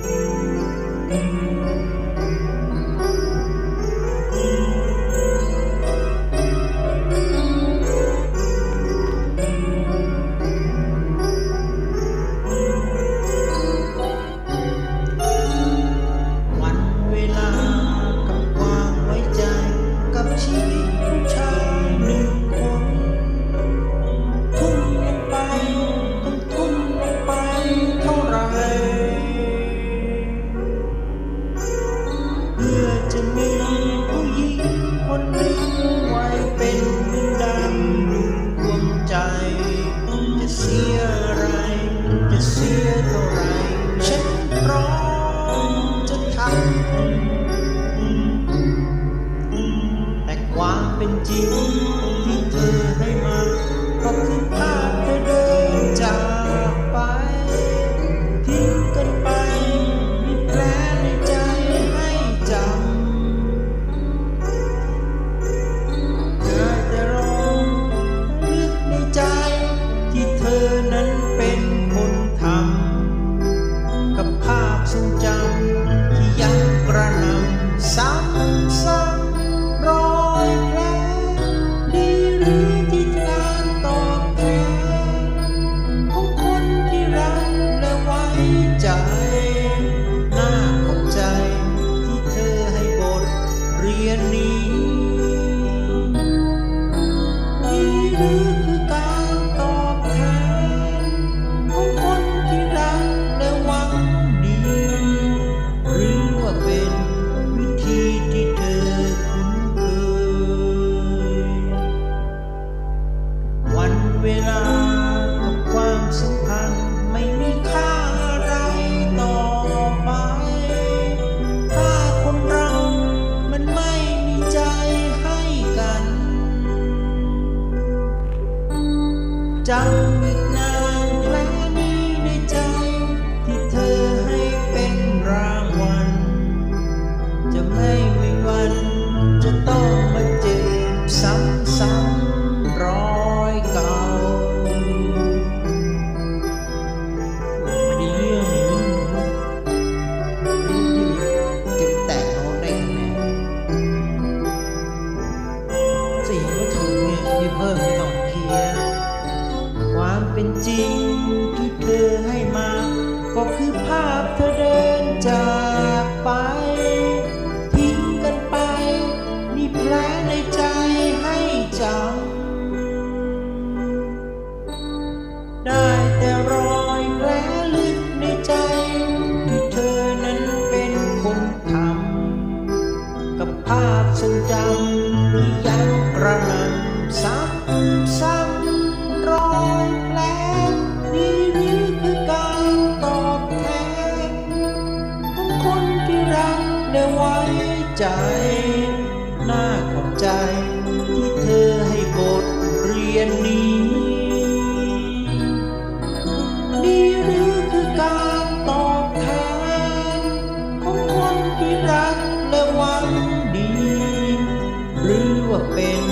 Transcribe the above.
วัน ภาพทรงจำที่ยังกระหนำซ้ำซ้ำรอยแผลดีหรือที่การตอบแทนของคนที่รักและไว้ใจน่าขอบใจที่เธอให้บทเรียนนี้นี่หรือ เวลากับความสัมพันธ์ไม่มีค่าอะไรต่อไป ถ้าคนเรามันไม่มีใจให้กัน จำอีกนานแผลนี้ในใจที่เธอให้เป็นรางวัล จริงที่เธอให้มา ก็คือภาพเธอเดินจากไป ทิ้งกันไป มีแผลในใจให้จำได้แต่รอยแผลลึกในใจ ที่เธอนั้นเป็นคนทำกับภาพทรงจำ รักและไว้ใจ น่าขอบใจ ที่เธอให้บทเรียนนี้ นี่หรือคือการตอบแทนของคนที่รักและหวังดี หรือว่าเป็น